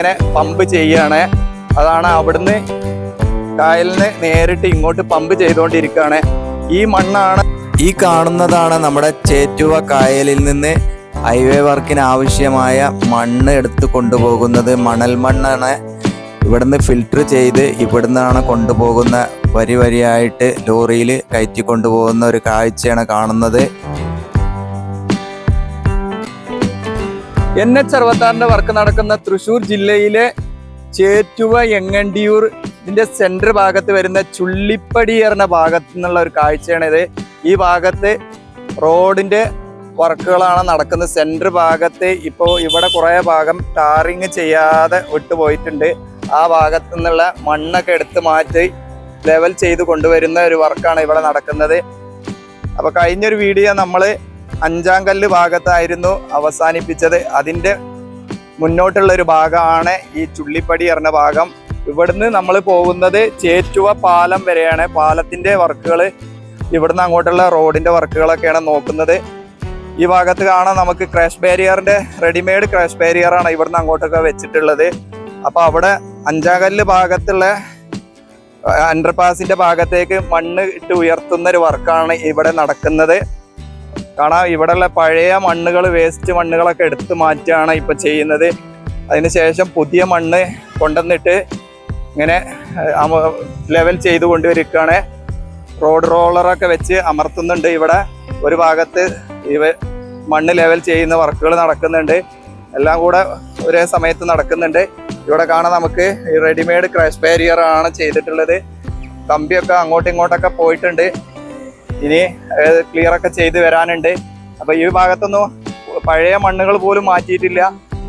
ഇങ്ങനെ പമ്പ് ചെയ്യാണ്. അതാണ് അവിടുന്ന് കായലിന് നേരിട്ട് ഇങ്ങോട്ട് പമ്പ് ചെയ്തുകൊണ്ടിരിക്കുകയാണ് ഈ മണ്ണാണ് ഈ കാണുന്നതാണ് നമ്മുടെ ചേറ്റുവ കായലിൽ നിന്ന് ഹൈവേ വർക്കിന് ആവശ്യമായ മണ്ണ് എടുത്ത് കൊണ്ടുപോകുന്നത്. മണൽ മണ്ണാണ് ഇവിടുന്ന് ഫിൽട്ടർ ചെയ്ത് ഇവിടുന്നാണ് കൊണ്ടുപോകുന്ന വരി വരിയായിട്ട് ലോറിയിൽ കയറ്റി കൊണ്ടുപോകുന്ന ഒരു കാഴ്ചയാണ് കാണുന്നത്. എൻ എച്ച് അറുപത്താറിന്റെ വർക്ക് നടക്കുന്ന തൃശൂർ ജില്ലയിലെ ചേറ്റുവ എങ്ങണ്ടിയൂർ ഇതിന്റെ സെന്റർ ഭാഗത്ത് വരുന്ന ചുള്ളിപ്പടി എറിഞ്ഞ ഭാഗത്ത് നിന്നുള്ള ഒരു കാഴ്ചയാണ് ഇത്. ഈ ഭാഗത്ത് റോഡിന്റെ വർക്കുകളാണ് നടക്കുന്നത്. സെന്റർ ഭാഗത്ത് ഇപ്പോൾ ഇവിടെ കുറേ ഭാഗം ടാറിങ് ചെയ്യാതെ വിട്ടുപോയിട്ടുണ്ട്. ആ ഭാഗത്തു നിന്നുള്ള മണ്ണൊക്കെ എടുത്ത് മാറ്റി ലെവൽ ചെയ്ത് കൊണ്ടുവരുന്ന ഒരു വർക്കാണ് ഇവിടെ നടക്കുന്നത്. അപ്പൊ കഴിഞ്ഞൊരു വീഡിയോ നമ്മൾ അഞ്ചാം കല്ല് ഭാഗത്തായിരുന്നു അവസാനിപ്പിച്ചത്. അതിന്റെ മുന്നോട്ടുള്ള ഒരു ഭാഗമാണ് ഈ ചുള്ളിപ്പടി എറിഞ്ഞ ഭാഗം. ഇവിടുന്ന് നമ്മൾ പോകുന്നത് ചേറ്റുവ പാലം വരെയാണ്. പാലത്തിന്റെ വർക്കുകൾ ഇവിടുന്ന് അങ്ങോട്ടുള്ള റോഡിന്റെ വർക്കുകളൊക്കെയാണ് നോക്കുന്നത്. ഈ ഭാഗത്ത് കാണാൻ നമുക്ക് ക്രാഷ് ബാരിയറിന്റെ റെഡിമെയ്ഡ് ക്രാഷ് ബാരിയറാണ് ഇവിടുന്ന് അങ്ങോട്ടൊക്കെ വെച്ചിട്ടുള്ളത്. അപ്പോൾ അവിടെ അഞ്ചാം കല്ല് ഭാഗത്തുള്ള അണ്ടർപാസിന്റെ ഭാഗത്തേക്ക് മണ്ണ് ഇട്ട് ഉയർത്തുന്ന ഒരു വർക്കാണ് ഇവിടെ നടക്കുന്നത്. കാണാം ഇവിടെയുള്ള പഴയ മണ്ണുകൾ വേസ്റ്റ് മണ്ണുകളൊക്കെ എടുത്തു മാറ്റുകയാണ് ഇപ്പം ചെയ്യുന്നത്. അതിനുശേഷം പുതിയ മണ്ണ് കൊണ്ടുവന്നിട്ട് ഇങ്ങനെ ലെവൽ ചെയ്ത് കൊണ്ടുവരിക്കുകയാണ് റോഡ് റോളറൊക്കെ വെച്ച് അമർത്തുന്നുണ്ട് ഇവിടെ. ഒരു ഭാഗത്ത് ഇവ മണ്ണ് ലെവൽ ചെയ്യുന്ന വർക്കുകൾ നടക്കുന്നുണ്ട്. എല്ലാം കൂടെ ഒരേ സമയത്ത് നടക്കുന്നുണ്ട്. ഇവിടെ കാണാൻ നമുക്ക് ഈ റെഡിമെയ്ഡ് ക്രാഷ് ബാരിയർ ആണ് ചെയ്തിട്ടുള്ളത്. കമ്പിയൊക്കെ അങ്ങോട്ടും ഇങ്ങോട്ടൊക്കെ പോയിട്ടുണ്ട്. ഇനി ക്ലിയർ ഒക്കെ ചെയ്ത് വരാനുണ്ട്. അപ്പൊ ഈ ഭാഗത്തൊന്നും പഴയ മണ്ണുകൾ പോലും മാറ്റിയിട്ടില്ല.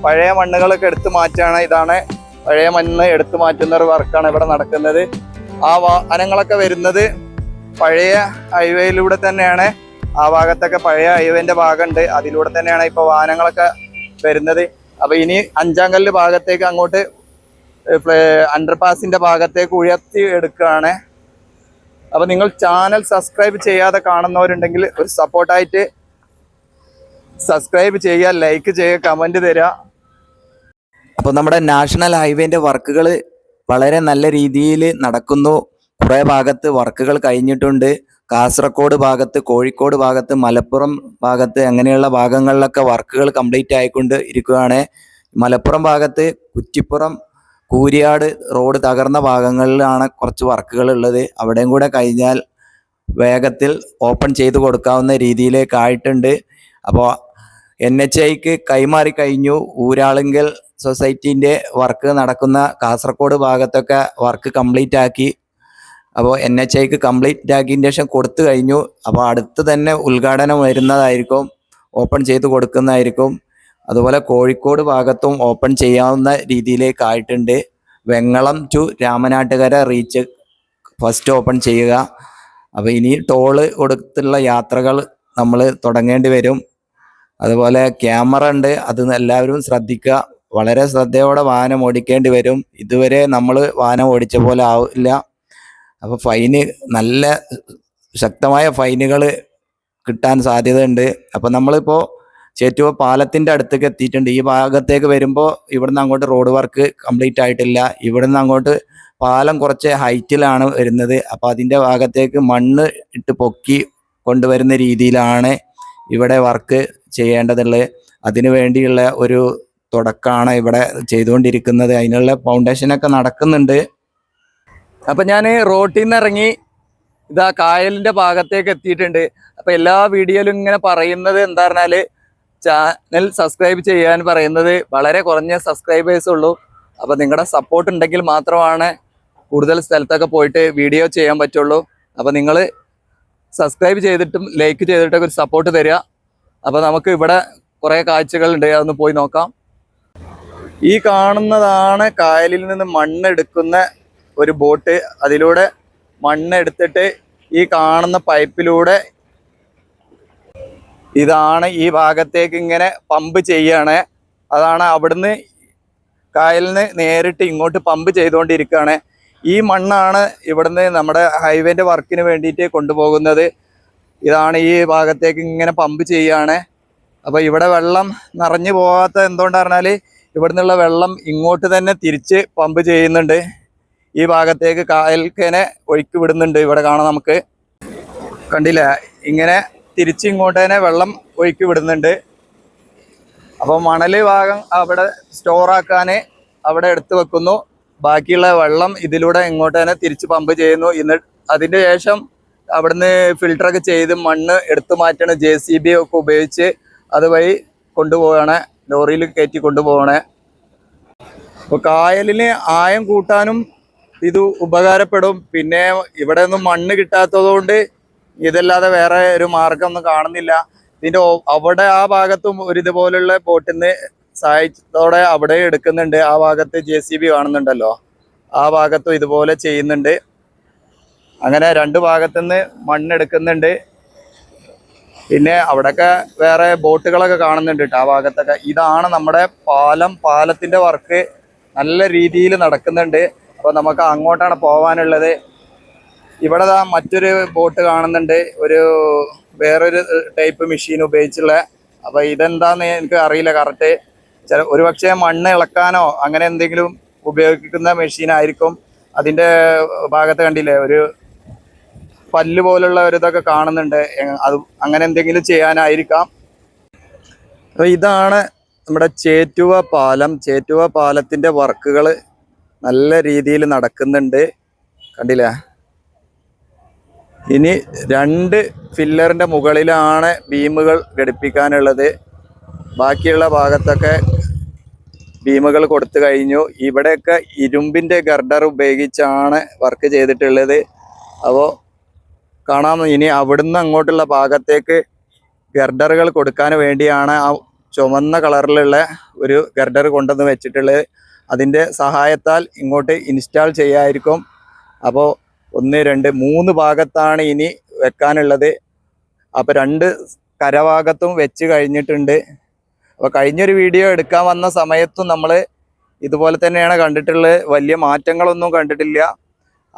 പഴയ മണ്ണുകളൊക്കെ എടുത്തു മാറ്റാണ് ഇതാണ്. പഴയ മണ്ണ് എടുത്തു മാറ്റുന്ന ഒരു വർക്കാണ് ഇവിടെ നടക്കുന്നത്. ആ വാഹനങ്ങളൊക്കെ വരുന്നത് പഴയ ഹൈവേയിലൂടെ തന്നെയാണ്. ആ ഭാഗത്തൊക്കെ പഴയ ഹൈവേന്റെ ഭാഗമുണ്ട്. അതിലൂടെ തന്നെയാണ് ഇപ്പൊ വാഹനങ്ങളൊക്കെ വരുന്നത്. അപ്പൊ ഇനി അഞ്ചാം കല്ല് ഭാഗത്തേക്ക് അങ്ങോട്ട് അണ്ടർപാസിന്റെ ഭാഗത്തേക്ക് ഉയർത്തി എടുക്കുകയാണ്. അപ്പൊ നിങ്ങൾ ചാനൽ സബ്സ്ക്രൈബ് ചെയ്യാതെ കാണുന്നവരുണ്ടെങ്കിൽ ഒരു സപ്പോർട്ടായിട്ട് സബ്സ്ക്രൈബ് ചെയ്യുക ലൈക്ക് ചെയ്യുക കമന്റ് തരിക. അപ്പോൾ നമ്മുടെ നാഷണൽ ഹൈവേന്റെ വർക്കുകൾ വളരെ നല്ല രീതിയിൽ നടക്കുന്നു. കുറേ ഭാഗത്ത് വർക്കുകൾ കഴിഞ്ഞിട്ടുണ്ട്. കാസർഗോഡ് ഭാഗത്ത് കോഴിക്കോട് ഭാഗത്ത് മലപ്പുറം ഭാഗത്ത് അങ്ങനെയുള്ള ഭാഗങ്ങളിലൊക്കെ വർക്കുകൾ കംപ്ലീറ്റ് ആയിക്കൊണ്ട് ഇരിക്കുകയാണ്. മലപ്പുറം ഭാഗത്ത് കുറ്റിപ്പുറം കൂരിയാട് റോഡ് തകർന്ന ഭാഗങ്ങളിലാണ് കുറച്ച് വർക്കുകൾ ഉള്ളത്. അവിടെയും കൂടെ കഴിഞ്ഞാൽ വേഗത്തിൽ ഓപ്പൺ ചെയ്ത് കൊടുക്കാവുന്ന രീതിയിലേക്കായിട്ടുണ്ട്. അപ്പോൾ എൻ എച്ച് ഐക്ക് കൈമാറി കഴിഞ്ഞു. ഊരാളുങ്കൽ സൊസൈറ്റീന്റെ വർക്ക് നടക്കുന്ന കാസർഗോഡ് ഭാഗത്തൊക്കെ വർക്ക് കംപ്ലീറ്റ് ആക്കി. അപ്പോൾ എൻ എച്ച് ഐക്ക് കംപ്ലീറ്റ് ആക്കിയതിന് ശേഷം കൊടുത്തു കഴിഞ്ഞു. അപ്പോൾ അടുത്ത് തന്നെ ഉദ്ഘാടനം വരുന്നതായിരിക്കും. ഓപ്പൺ ചെയ്ത് കൊടുക്കുന്നതായിരിക്കും. അതുപോലെ കോഴിക്കോട് ഭാഗത്തും ഓപ്പൺ ചെയ്യാവുന്ന രീതിയിലേക്കായിട്ടുണ്ട്. Vengalam to Ramanattukara reach first open ചെയ്യുക. അപ്പോൾ ഇനി ടോൾ കൊടുത്തുള്ള യാത്രകൾ നമ്മൾ തുടങ്ങേണ്ടി വരും. അതുപോലെ ക്യാമറ ഉണ്ട്. അത് എല്ലാവരും ശ്രദ്ധിക്കുക. വളരെ ശ്രദ്ധയോടെ വാഹനം ഓടിക്കേണ്ടി വരും. ഇതുവരെ നമ്മൾ വാഹനം ഓടിച്ച പോലെ ആവില്ല അപ്പോൾ ഫൈന് നല്ല ശക്തമായ ഫൈനുകൾ കിട്ടാൻ സാധ്യതയുണ്ട്. അപ്പോൾ നമ്മളിപ്പോൾ ചേറ്റുവ പാലത്തിന്റെ അടുത്തേക്ക് എത്തിയിട്ടുണ്ട്. ഈ ഭാഗത്തേക്ക് വരുമ്പോൾ ഇവിടുന്ന് അങ്ങോട്ട് റോഡ് വർക്ക് കംപ്ലീറ്റ് ആയിട്ടില്ല. ഇവിടുന്ന് അങ്ങോട്ട് പാലം കുറച്ച് ഹൈറ്റിലാണ് വരുന്നത്. അപ്പോൾ അതിന്റെ ഭാഗത്തേക്ക് മണ്ണ് ഇട്ട് പൊക്കി കൊണ്ടുവരുന്ന രീതിയിലാണ് ഇവിടെ വർക്ക് ചെയ്യേണ്ടതുള്ളത്. അതിനു വേണ്ടിയുള്ള ഒരു തുടക്കമാണ് ഇവിടെ ചെയ്തുകൊണ്ടിരിക്കുന്നത്. അതിനുള്ള ഫൗണ്ടേഷനൊക്കെ നടക്കുന്നുണ്ട്. അപ്പൊ ഞാൻ റോട്ടിൽ നിന്ന് ഇറങ്ങി ഇതാ കായലിന്റെ ഭാഗത്തേക്ക് എത്തിയിട്ടുണ്ട്. അപ്പൊ എല്ലാ വീഡിയോയിലും ഇങ്ങനെ പറയുന്നത് എന്താ പറഞ്ഞാൽ ചാനൽ സബ്സ്ക്രൈബ് ചെയ്യാൻ പറയുന്നത് വളരെ കുറഞ്ഞ സബ്സ്ക്രൈബേഴ്സ് ഉള്ളൂ. അപ്പോൾ നിങ്ങളുടെ സപ്പോർട്ട് ഉണ്ടെങ്കിൽ മാത്രമാണ് കൂടുതൽ സ്ഥലത്തൊക്കെ പോയിട്ട് വീഡിയോ ചെയ്യാൻ പറ്റുള്ളൂ. അപ്പോൾ നിങ്ങൾ സബ്സ്ക്രൈബ് ചെയ്തിട്ടും ലൈക്ക് ചെയ്തിട്ടൊക്കെ ഒരു സപ്പോർട്ട് തരിക. അപ്പോൾ നമുക്ക് ഇവിടെ കുറേ കാഴ്ചകളുണ്ട്. അതൊന്ന് പോയി നോക്കാം. ഈ കാണുന്നതാണ് കായലിൽ നിന്ന് മണ്ണെടുക്കുന്ന ഒരു ബോട്ട്. അതിലൂടെ മണ്ണെടുത്തിട്ട് ഈ കാണുന്ന പൈപ്പിലൂടെ ഇതാണ് ഈ ഭാഗത്തേക്ക് ഇങ്ങനെ പമ്പ് ചെയ്യാണ്. അതാണ് അവിടുന്ന് കായലിന് നേരിട്ട് ഇങ്ങോട്ട് പമ്പ് ചെയ്തുകൊണ്ടിരിക്കുകയാണ്. ഈ മണ്ണാണ് ഇവിടുന്ന് നമ്മുടെ ഹൈവേന്റെ വർക്കിന് വേണ്ടിയിട്ട് കൊണ്ടുപോകുന്നത്. ഇതാണ് ഈ ഭാഗത്തേക്ക് ഇങ്ങനെ പമ്പ് ചെയ്യാണ്. അപ്പോൾ ഇവിടെ വെള്ളം നിറഞ്ഞു പോകാത്ത എന്തുകൊണ്ടാ ഇവിടുന്നുള്ള ഇവിടെ വെള്ളം ഇങ്ങോട്ട് തന്നെ തിരിച്ച് പമ്പ് ചെയ്യുന്നുണ്ട്. ഈ ഭാഗത്തേക്ക് കായൽക്കനെ ഒഴുക്കി വിടുന്നുണ്ട് ഇവിടെ കാണാം നമുക്ക്. കണ്ടില്ല? ഇങ്ങനെ തിരിച്ച് ഇങ്ങോട്ട് തന്നെ വെള്ളം ഒഴുക്കി വിടുന്നുണ്ട്. അപ്പോൾ മണൽ ഭാഗം അവിടെ സ്റ്റോറാക്കാൻ അവിടെ എടുത്തു വെക്കുന്നു. ബാക്കിയുള്ള വെള്ളം ഇതിലൂടെ ഇങ്ങോട്ട് തന്നെ തിരിച്ച് പമ്പ് ചെയ്യുന്നു. ഇന്ന് അതിന്റെ ശേഷം അവിടുന്ന് ഫിൽട്ടറൊക്കെ ചെയ്ത് മണ്ണ് എടുത്തു മാറ്റണ. ജെ സി ബി ഒക്കെ ഉപയോഗിച്ച് അതുവഴി കൊണ്ടുപോവാണ്. ലോറിയിൽ കയറ്റി കൊണ്ടുപോകണേ അപ്പോൾ കായലിന് ആയം കൂട്ടാനും ഇത് ഉപകാരപ്പെടും. പിന്നെ ഇവിടെ ഒന്നും മണ്ണ് കിട്ടാത്തതുകൊണ്ട് ഇതല്ലാതെ വേറെ ഒരു മാർഗം ഒന്നും കാണുന്നില്ല. ഇതിന്റെ അവിടെ ആ ഭാഗത്തും ഒരു ഇതുപോലുള്ള ബോട്ടിന്ന് സഹായത്തോടെ അവിടെ എടുക്കുന്നുണ്ട്. ആ ഭാഗത്ത് ജെ സി ബി കാണുന്നുണ്ടല്ലോ. ആ ഭാഗത്തും ഇതുപോലെ ചെയ്യുന്നുണ്ട്. അങ്ങനെ രണ്ട് ഭാഗത്തുനിന്ന് മണ്ണെടുക്കുന്നുണ്ട്. പിന്നെ അവിടെയൊക്കെ വേറെ ബോട്ടുകളൊക്കെ കാണുന്നുണ്ട് ആ ഭാഗത്തൊക്കെ. ഇതാണ് നമ്മുടെ പാലം. പാലത്തിന്റെ വർക്ക് നല്ല രീതിയിൽ നടക്കുന്നുണ്ട്. അപ്പോൾ നമുക്ക് അങ്ങോട്ടാണ് പോകാനുള്ളത് ഇവിടെ ദാ മറ്റൊരു ബോട്ട് കാണുന്നുണ്ട്. ഒരു വേറൊരു ടൈപ്പ് മെഷീൻ ഉപയോഗിച്ചുള്ള. അപ്പോൾ ഇതെന്താന്ന് എനിക്ക് അറിയില്ല. കറക്റ്റ് ചില ഒരുപക്ഷെ മണ്ണ് ഇളക്കാനോ അങ്ങനെ എന്തെങ്കിലും ഉപയോഗിക്കുന്ന മെഷീൻ ആയിരിക്കും. അതിന്റെ ഭാഗത്ത് കണ്ടില്ലേ ഒരു പല്ല് പോലുള്ള ഒരു ഇതൊക്കെ കാണുന്നുണ്ട്. അത് അങ്ങനെ എന്തെങ്കിലും ചെയ്യാനായിരിക്കാം. അപ്പോൾ ഇതാണ് നമ്മുടെ ചേറ്റുവ പാലം. ചേറ്റുവ പാലത്തിന്റെ വർക്കുകൾ നല്ല രീതിയിൽ നടക്കുന്നുണ്ട്. കണ്ടില്ലേ? ഇനി രണ്ട് ഫില്ലറിന്റെ മുകളിലാണ് ബീമുകൾ ഘടിപ്പിക്കാനുള്ളത്. ബാക്കിയുള്ള ഭാഗത്തൊക്കെ ബീമുകൾ കൊടുത്തു കഴിഞ്ഞു. ഇവിടെയൊക്കെ ഇരുമ്പിന്റെ ഗർഡർ ഉപയോഗിച്ചാണ് വർക്ക് ചെയ്തിട്ടുള്ളത്. അപ്പോൾ കാണാം. ഇനി അവിടുന്ന് അങ്ങോട്ടുള്ള ഭാഗത്തേക്ക് ഗർഡറുകൾ കൊടുക്കാൻ വേണ്ടിയാണ് ആ ചുമന്ന കളറിലുള്ള ഒരു ഗർഡർ കൊണ്ടുവന്ന് വെച്ചിട്ടുള്ളത്. അതിന്റെ സഹായത്താൽ ഇങ്ങോട്ട് ഇൻസ്റ്റാൾ ചെയ്യായിരിക്കും. അപ്പോൾ ഒന്ന് രണ്ട് മൂന്ന് ഭാഗത്താണ് ഇനി വെക്കാനുള്ളത്. അപ്പോൾ രണ്ട് കരഭാഗത്തും വെച്ച് കഴിഞ്ഞിട്ടുണ്ട്. അപ്പോൾ കഴിഞ്ഞൊരു വീഡിയോ എടുക്കാൻ വന്ന സമയത്തും നമ്മൾ ഇതുപോലെ തന്നെയാണ് കണ്ടിട്ടുള്ളത്. വലിയ മാറ്റങ്ങളൊന്നും കണ്ടിട്ടില്ല.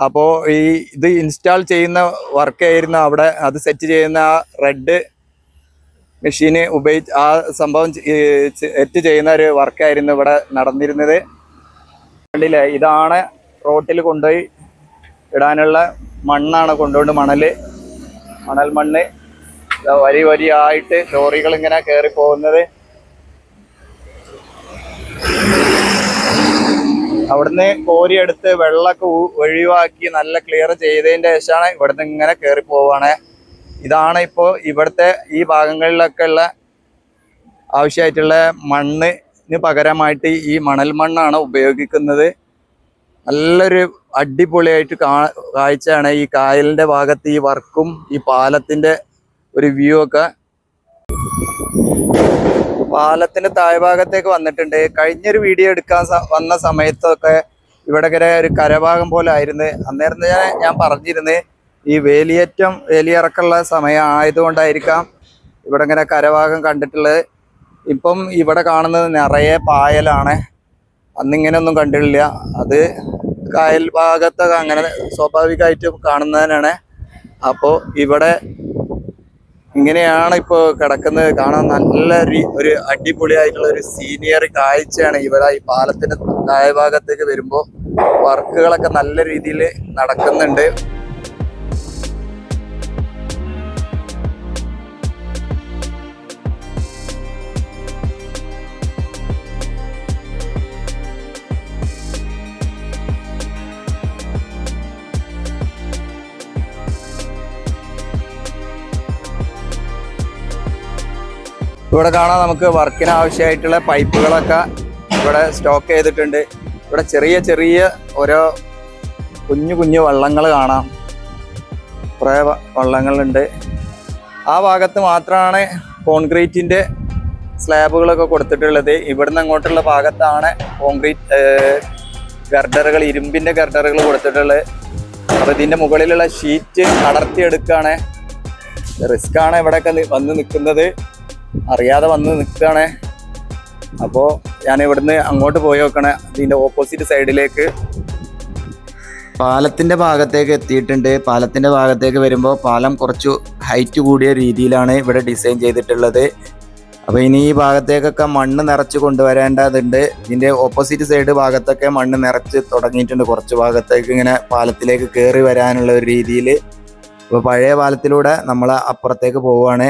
അപ്പോൾ ഈ ഇത് ഇൻസ്റ്റാൾ ചെയ്യുന്ന വർക്കായിരുന്നു അവിടെ. അത് സെറ്റ് ചെയ്യുന്ന ആ റെഡ് മെഷീന് ഉപയോഗിച്ച് ആ സംഭവം സെറ്റ് ചെയ്യുന്ന ഒരു വർക്കായിരുന്നു ഇവിടെ നടന്നിരുന്നത്. കണ്ടില്ലേ? ഇതാണ് റോട്ടിൽ കൊണ്ടുപോയി ഇടാനുള്ള മണ്ണാണ് കൊണ്ടുകൊണ്ട് മണൽ. മണൽ മണ്ണ് വരി വരി വരിയായിട്ട് ലോറികൾ ഇങ്ങനെ കയറി പോകുന്നത് അവിടുന്ന് കോരിയെടുത്ത് വെള്ളമൊക്കെ ഒഴിവാക്കി നല്ല ക്ലിയർ ചെയ്തതിന്റെ ശേഷമാണ് ഇവിടുന്ന് ഇങ്ങനെ കയറി പോവാണ് ഇതാണ് ഇപ്പോൾ ഇവിടുത്തെ ഈ ഭാഗങ്ങളിലൊക്കെ ഉള്ള ആവശ്യമായിട്ടുള്ള മണ്ണിന് പകരമായിട്ട് ഈ മണൽ മണ്ണാണ് ഉപയോഗിക്കുന്നത്. നല്ലൊരു അടിപൊളിയായിട്ട് കാ കാഴ്ചയാണ് ഈ കായലിന്റെ ഭാഗത്ത് ഈ വർക്കും ഈ പാലത്തിന്റെ ഒരു വ്യൂ ഒക്കെ. പാലത്തിന്റെ താഴ്ഭാഗത്തേക്ക് വന്നിട്ടുണ്ട്. കഴിഞ്ഞൊരു വീഡിയോ എടുക്കാൻ വന്ന സമയത്തൊക്കെ ഇവിടെ കര ഒരു കരഭാഗം പോലെ ആയിരുന്നു. അന്നേരം ഞാൻ ഞാൻ പറഞ്ഞിരുന്നത് ഈ വേലിയേറ്റം വേലിയിറക്കുള്ള സമയം ആയതുകൊണ്ടായിരിക്കാം ഇവിടെ ഇങ്ങനെ കരഭാഗം കണ്ടിട്ടുള്ളത്. ഇപ്പം ഇവിടെ കാണുന്നത് നിറയെ പായലാണ്. അന്നിങ്ങനെ ഒന്നും കണ്ടിട്ടില്ല. അത് കായൽ ഭാഗത്തൊക്കെ അങ്ങനെ സ്വാഭാവികമായിട്ട് കാണുന്നതിനാണ് അപ്പോൾ ഇവിടെ ഇങ്ങനെയാണ് ഇപ്പോൾ കിടക്കുന്നത്. കാണാൻ നല്ല ഒരു അടിപൊളിയായിട്ടുള്ള ഒരു സീനിയർ കാഴ്ചയാണ് ഇവിടെ ഈ പാലത്തിന്റെ താഴ്ഭാഗത്തേക്ക് വരുമ്പോൾ വർക്കുകളൊക്കെ നല്ല രീതിയിൽ നടക്കുന്നുണ്ട്. ഇവിടെ കാണാം നമുക്ക് വർക്കിന് ആവശ്യമായിട്ടുള്ള പൈപ്പുകളൊക്കെ ഇവിടെ സ്റ്റോക്ക് ചെയ്തിട്ടുണ്ട്. ഇവിടെ ചെറിയ ചെറിയ ഓരോ കുഞ്ഞു കുഞ്ഞു വള്ളങ്ങൾ കാണാം. കുറേ വള്ളങ്ങളുണ്ട്. ആ ഭാഗത്ത് മാത്രമാണ് കോൺക്രീറ്റിന്റെ സ്ലാബുകളൊക്കെ കൊടുത്തിട്ടുള്ളത്. ഇവിടുന്ന് അങ്ങോട്ടുള്ള ഭാഗത്താണ് കോൺക്രീറ്റ് ഗർഡറുകൾ ഇരുമ്പിന്റെ ഗർഡറുകൾ കൊടുത്തിട്ടുള്ളത്. അപ്പോൾ ഇതിന്റെ മുകളിലുള്ള ഷീറ്റ് അടർത്തിയെടുക്കുകയാണ് റിസ്ക് ആണ് ഇവിടെയൊക്കെ വന്ന് നിൽക്കുന്നത്. അറിയാതെ വന്ന് നിൽക്കുകയാണേ. അപ്പോൾ ഞാൻ ഇവിടുന്ന് അങ്ങോട്ട് പോയി നോക്കണേ. ഇതിന്റെ ഓപ്പോസിറ്റ് സൈഡിലേക്ക് പാലത്തിന്റെ ഭാഗത്തേക്ക് എത്തിയിട്ടുണ്ട്. പാലത്തിന്റെ ഭാഗത്തേക്ക് വരുമ്പോൾ പാലം കുറച്ച് ഹൈറ്റ് കൂടിയ രീതിയിലാണ് ഇവിടെ ഡിസൈൻ ചെയ്തിട്ടുള്ളത്. അപ്പോൾ ഇനി ഈ ഭാഗത്തേക്കൊക്കെ മണ്ണ് നിറച്ച് കൊണ്ടുവരേണ്ടതുണ്ട്. ഇതിന്റെ ഓപ്പോസിറ്റ് സൈഡ് ഭാഗത്തൊക്കെ മണ്ണ് നിറച്ച് തുടങ്ങിയിട്ടുണ്ട്. കുറച്ച് ഭാഗത്തേക്ക് ഇങ്ങനെ പാലത്തിലേക്ക് കയറി വരാനുള്ള ഒരു രീതിയിൽ ഇപ്പോൾ പഴയ പാലത്തിലൂടെ നമ്മൾ അപ്പുറത്തേക്ക് പോവുകയാണ്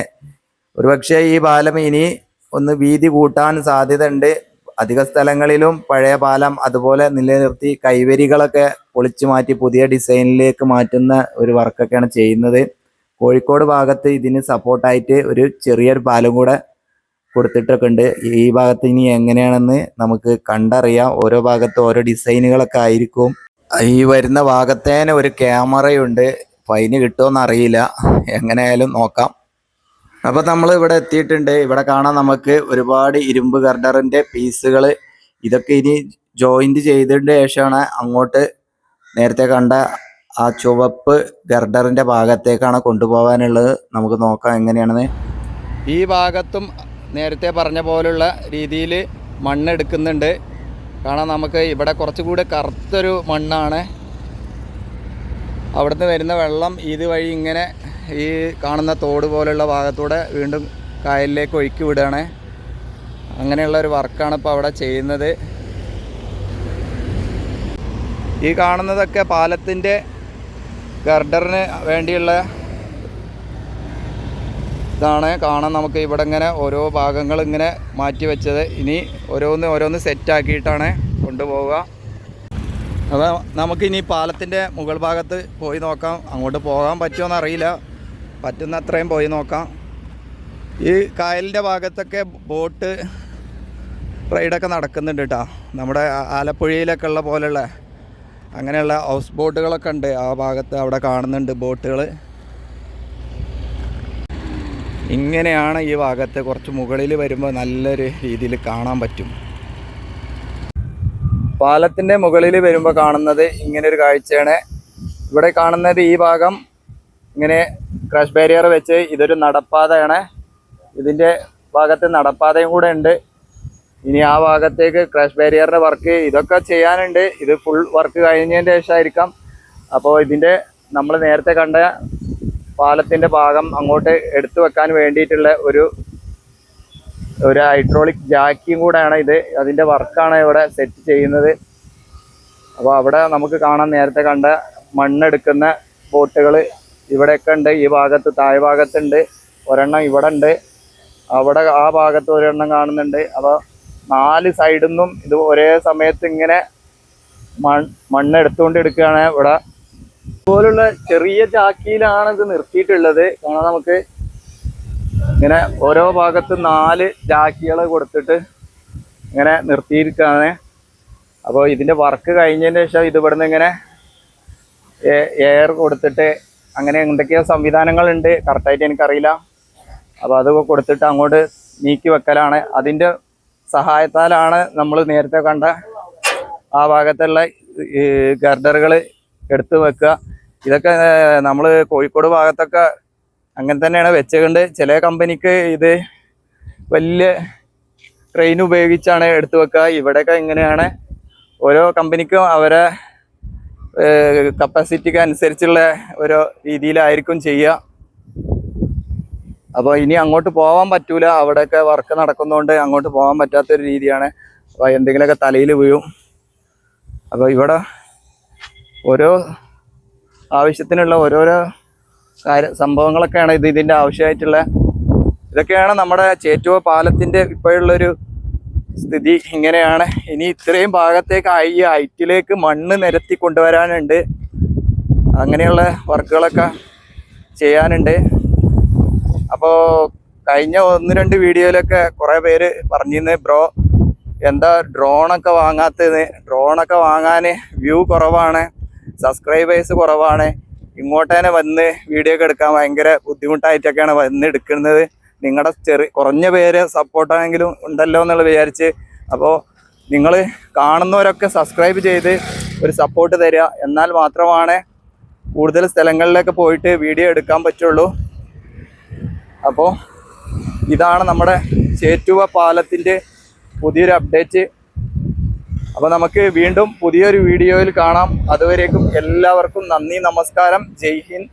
ഒരുപക്ഷെ ഈ പാലം ഇനി ഒന്ന് വീതി കൂട്ടാൻ സാധ്യത ഉണ്ട് അധിക സ്ഥലങ്ങളിലും പഴയ പാലം അതുപോലെ നിലനിർത്തി കൈവരികളൊക്കെ പൊളിച്ചു മാറ്റി പുതിയ ഡിസൈനിലേക്ക് മാറ്റുന്ന ഒരു വർക്കൊക്കെയാണ് ചെയ്യുന്നത്. കോഴിക്കോട് ഭാഗത്ത് ഇതിന് സപ്പോർട്ടായിട്ട് ഒരു ചെറിയൊരു പാലം കൂടെ കൊടുത്തിട്ടൊക്കെ ഉണ്ട് ഈ ഭാഗത്ത് ഇനി എങ്ങനെയാണെന്ന് നമുക്ക് കണ്ടറിയാം. ഓരോ ഭാഗത്ത് ഓരോ ഡിസൈനുകളൊക്കെ ആയിരിക്കും. ഈ വരുന്ന ഭാഗത്തേനെ ഒരു ക്യാമറയുണ്ട്. ഫൈന് കിട്ടുമോ അറിയില്ല എങ്ങനെയായാലും നോക്കാം. അപ്പൊ നമ്മൾ ഇവിടെ എത്തിയിട്ടുണ്ട്. ഇവിടെ കാണാൻ നമുക്ക് ഒരുപാട് ഇരുമ്പ് ഗർഡറിന്റെ പീസുകൾ ഇതൊക്കെ ഇനി ജോയിന്റ് ചെയ്തതിന് ശേഷമാണ് അങ്ങോട്ട് നേരത്തെ കണ്ട ആ ചുവപ്പ് ഗർഡറിന്റെ ഭാഗത്തേക്കാണ് കൊണ്ടുപോകാനുള്ളത്. നമുക്ക് നോക്കാം എങ്ങനെയാണെന്ന്. ഈ ഭാഗത്തും നേരത്തെ പറഞ്ഞ പോലുള്ള രീതിയിൽ മണ്ണെടുക്കുന്നുണ്ട് കാരണം നമുക്ക് ഇവിടെ കുറച്ചുകൂടി കറുത്തൊരു മണ്ണാണ്. അവിടുന്ന് വരുന്ന വെള്ളം ഇതുവഴി ഇങ്ങനെ ഈ കാണുന്ന തോട് പോലുള്ള ഭാഗത്തൂടെ വീണ്ടും കായലിലേക്ക് ഒഴുക്കി വിടുകയാണ്. അങ്ങനെയുള്ള ഒരു വർക്കാണ് ഇപ്പോൾ അവിടെ ചെയ്യുന്നത്. ഈ കാണുന്നതൊക്കെ പാലത്തിന്റെ ഗർഡറിന് വേണ്ടിയുള്ള ഇതാണ്. കാണാൻ നമുക്ക് ഇവിടെ ഇങ്ങനെ ഓരോ ഭാഗങ്ങൾ ഇങ്ങനെ മാറ്റി വെച്ചത്. ഇനി ഓരോന്ന് ഓരോന്ന് സെറ്റാക്കിയിട്ടാണ് കൊണ്ടുപോവുക. അപ്പോൾ നമുക്കിനി പാലത്തിന്റെ മുകൾ ഭാഗത്ത് പോയി നോക്കാം. അങ്ങോട്ട് പോകാൻ പറ്റുമോ അറിയില്ല പറ്റുന്ന അത്രയും പോയി നോക്കാം. ഈ കായലിന്റെ ഭാഗത്തൊക്കെ ബോട്ട് റൈഡൊക്കെ നടക്കുന്നുണ്ട് കേട്ടോ നമ്മുടെ ആലപ്പുഴയിലൊക്കെ ഉള്ള പോലെയുള്ള അങ്ങനെയുള്ള ഹൗസ് ബോട്ടുകളൊക്കെ ഉണ്ട്. ആ ഭാഗത്ത് അവിടെ കാണുന്നുണ്ട് ബോട്ടുകൾ. ഇങ്ങനെയാണ് ഈ ഭാഗത്ത് കുറച്ച് മുകളിൽ വരുമ്പോൾ നല്ലൊരു രീതിയിൽ കാണാൻ പറ്റും. പാലത്തിന്റെ മുകളിൽ വരുമ്പോൾ കാണുന്നത് ഇങ്ങനെ ഒരു കാഴ്ചയാണ്. ഇവിടെ കാണുന്നത് ഈ ഭാഗം ഇങ്ങനെ ക്രാഷ് ബാരിയർ വെച്ച് ഇതൊരു നടപ്പാതയാണ്. ഇതിന്റെ ഭാഗത്ത് നടപ്പാതയും കൂടെ ഉണ്ട്. ഇനി ആ ഭാഗത്തേക്ക് ക്രാഷ് ബാരിയറിന്റെ വർക്ക് ഇതൊക്കെ ചെയ്യാനുണ്ട്. ഇത് ഫുൾ വർക്ക് കഴിഞ്ഞതിന്റെ ശേഷമായിരിക്കാം. അപ്പോൾ ഇതിന്റെ നമ്മൾ നേരത്തെ കണ്ട പാലത്തിന്റെ ഭാഗം അങ്ങോട്ട് എടുത്തു വെക്കാൻ വേണ്ടിയിട്ടുള്ള ഒരു ഒരു ഹൈഡ്രോളിക് ജാക്കിയും കൂടെയാണ് ഇത്. അതിന്റെ വർക്കാണ് ഇവിടെ സെറ്റ് ചെയ്യുന്നത്. അപ്പോൾ അവിടെ നമുക്ക് കാണാൻ നേരത്തെ കണ്ട മണ്ണെടുക്കുന്ന ബോട്ടുകൾ ഇവിടെയൊക്കെ ഉണ്ട്. ഈ ഭാഗത്ത് താഴെ ഭാഗത്തുണ്ട്. ഒരെണ്ണം ഇവിടെ ഉണ്ട് അവിടെ ആ ഭാഗത്ത് ഒരെണ്ണം കാണുന്നുണ്ട്. അപ്പോൾ നാല് സൈഡിൽ നിന്നും ഇത് ഒരേ സമയത്ത് ഇങ്ങനെ മൺ മണ്ണ് എടുത്തുകൊണ്ട് എടുക്കുകയാണ് ഇവിടെ. ഇതുപോലുള്ള ചെറിയ ചാക്കിയിലാണ് ഇത് നിർത്തിയിട്ടുള്ളത്. കാരണം നമുക്ക് ഇങ്ങനെ ഓരോ ഭാഗത്ത് നാല് ചാക്കികൾ കൊടുത്തിട്ട് ഇങ്ങനെ നിർത്തിയിരിക്കുകയാണ്. അപ്പോൾ ഇതിന്റെ വർക്ക് കഴിഞ്ഞതിന് ശേഷം ഇത് ഇവിടുന്ന് ഇങ്ങനെ എയർ കൊടുത്തിട്ട് അങ്ങനെ എന്തൊക്കെയോ സംവിധാനങ്ങളുണ്ട്. കറക്റ്റായിട്ട് എനിക്കറിയില്ല. അപ്പോൾ അത് കൊടുത്തിട്ട് അങ്ങോട്ട് നീക്കി വെക്കലാണ്. അതിന്റെ സഹായത്താലാണ് നമ്മൾ നേരത്തെ കണ്ട ആ ഭാഗത്തുള്ള ഗർഡറുകൾ എടുത്തു വെക്കുക. ഇതൊക്കെ നമ്മൾ കോഴിക്കോട് ഭാഗത്തൊക്കെ അങ്ങനെ തന്നെയാണ് വെച്ചുകൊണ്ട് ചില കമ്പനിക്ക് ഇത് വലിയ ട്രെയിൻ ഉപയോഗിച്ചാണ് എടുത്തു വെക്കുക. ഇവിടെയൊക്കെ ഇങ്ങനെയാണ്. ഓരോ കമ്പനിക്കും അവരെ കപ്പാസിറ്റിക്ക് അനുസരിച്ചുള്ള ഓരോ രീതിയിലായിരിക്കും ചെയ്യുക. അപ്പോൾ ഇനി അങ്ങോട്ട് പോകാൻ പറ്റൂല. അവിടെയൊക്കെ വർക്ക് നടക്കുന്നതുകൊണ്ട് അങ്ങോട്ട് പോകാൻ പറ്റാത്തൊരു രീതിയാണ്. അപ്പോൾ എന്തെങ്കിലുമൊക്കെ തലയിൽ വീഴും. അപ്പോൾ ഇവിടെ ഓരോ ആവശ്യത്തിനുള്ള ഓരോരോ കാര്യ സംഭവങ്ങളൊക്കെയാണ് ഇത് ഇതിന്റെ ആവശ്യമായിട്ടുള്ള. ഇതൊക്കെയാണ് നമ്മുടെ ചേറ്റുവ പാലത്തിന്റെ ഇപ്പോഴുള്ളൊരു സ്ഥിതി ഇങ്ങനെയാണ്. ഇനി ഇത്രയും ഭാഗത്തേക്ക് ഈ ഹൈറ്റിലേക്ക് മണ്ണ് നിരത്തി കൊണ്ടുവരാനുണ്ട്. അങ്ങനെയുള്ള വർക്കുകളൊക്കെ ചെയ്യാനുണ്ട്. അപ്പോൾ കഴിഞ്ഞ ഒന്ന് രണ്ട് വീഡിയോയിലൊക്കെ കുറേ പേര് പറഞ്ഞിരുന്നു ബ്രോ എന്താ ഡ്രോണൊക്കെ വാങ്ങാത്തത്? ഡ്രോണൊക്കെ വാങ്ങാൻ വ്യൂ കുറവാണ് സബ്സ്ക്രൈബേഴ്സ് കുറവാണ്. ഇങ്ങോട്ടേനെ വന്ന് വീഡിയോ ഒക്കെ എടുക്കാൻ ഭയങ്കര ബുദ്ധിമുട്ടായിട്ടൊക്കെയാണ് വന്ന് എടുക്കുന്നത്. നിങ്ങളുടെ ചെറിയ കുറഞ്ഞ പേര് സപ്പോർട്ടാണെങ്കിലും ഉണ്ടല്ലോ എന്നുള്ള വിചാരിച്ച് അപ്പോൾ നിങ്ങൾ കാണുന്നവരൊക്കെ സബ്സ്ക്രൈബ് ചെയ്ത് ഒരു സപ്പോർട്ട് തരിക എന്നാൽ മാത്രമാണ് കൂടുതൽ സ്ഥലങ്ങളിലൊക്കെ പോയിട്ട് വീഡിയോ എടുക്കാൻ പറ്റുള്ളൂ. അപ്പോൾ ഇതാണ് നമ്മുടെ ചേറ്റുവ പാലത്തിന്റെ പുതിയൊരു അപ്ഡേറ്റ് അപ്പോൾ നമുക്ക് വീണ്ടും പുതിയൊരു വീഡിയോയിൽ കാണാം. അതുവരേക്കും എല്ലാവർക്കും നന്ദി നമസ്കാരം. ജയ് ഹിന്ദ്.